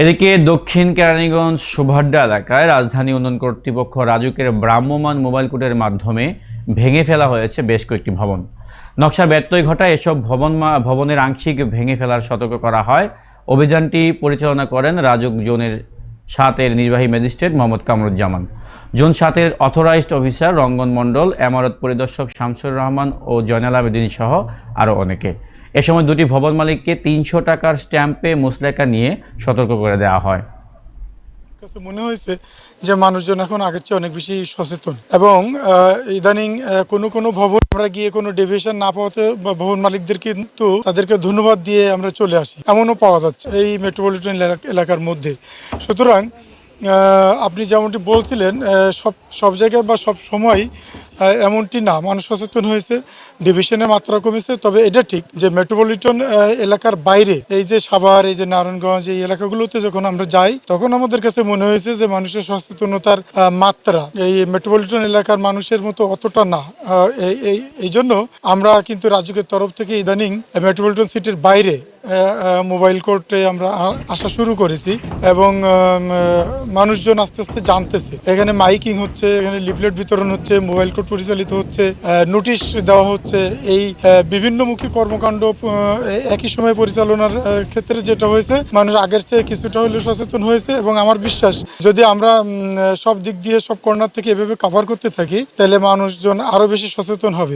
এদিকে দক্ষিণ কেরানীগঞ্জ সুভাড্ডা এলাকায় রাজধানী উন্নয়ন কর্তৃপক্ষ রাজুকের ভ্রাম্যমাণ মোবাইল কোর্টের মাধ্যমে ভেঙে ফেলা হয়েছে বেশ কয়েকটি ভবন। নকশার ব্যত্যয় ঘটায় এসব ভবন ভবনের আংশিক ভেঙে ফেলার সতর্ক করা হয়। অভিযানটি পরিচালনা করেন রাজুক জোনের সাতের নির্বাহী ম্যাজিস্ট্রেট মোহাম্মদ কামরুজ্জামান। জোন সাতের অথরাইজড অফিসার রঙ্গন মণ্ডল, এমারত পরিদর্শক শামসুর রহমান ও জয়নাল আবেদিন সহ আরও অনেকে। এ সময় দুটি ভবন মালিককে তিনশো টাকার স্ট্যাম্পে মুসলেকা নিয়ে সতর্ক করে দেওয়া হয়। মনে হয়েছে যে মানুষজন এখন আগের চেয়ে অনেক বেশি সচেতন। এবং ইদানিং কোনো কোনো ভবন আমরা গিয়ে কোনো ডেভিয়েশন না পাওয়াতে বা ভবন মালিকদের কিন্তু তাদেরকে ধন্যবাদ দিয়ে আমরা চলে আসি। এমনও পাওয়া যাচ্ছে এই মেট্রোপলিটন এলাকা- এলাকার মধ্যে। সুতরাং আপনি যেমনটি বলছিলেন সব সব জায়গায় বা সব সময় এমনটি না। মানুষ সচেতন হয়েছে ডিভিশনের মাত্রা কমেছে, তবে এটা ঠিক যে মেট্রোপলিটন এলাকার বাইরে এই যে সাভার, এই যে নারায়ণগঞ্জ, এই এলাকাগুলোতে যখন আমরা যাই, তখন আমাদের কাছে মনে হয়েছে যে মানুষের সচেতনতার মাত্রা এই মেট্রোপলিটন এলাকার মানুষের মতো অতটা না। এই জন্য আমরা কিন্তু রাজুকের তরফ থেকে ইদানিং মেট্রোপলিটন সিটির বাইরে মোবাইল কোর্টে আমরা আসা শুরু করেছি এবং মানুষজন আস্তে আস্তে জানতেছে। এখানে মাইকিং হচ্ছে, এখানে লিফলেট বিতরণ হচ্ছে, মোবাইল কোর্ট পরিচালিত হচ্ছে নোটিশ দেওয়া হচ্ছে। এই বিভিন্নমুখী কর্মকাণ্ড একই সময় পরিচালনার ক্ষেত্রে যেটা হয়েছে, মানুষ আগের চেয়ে কিছুটা হলেও সচেতন হয়েছে এবং আমার বিশ্বাস, যদি আমরা সব দিক দিয়ে, সব কর্নার থেকে এভাবে কভার করতে থাকি, তাহলে মানুষজন আরও বেশি সচেতন হবে।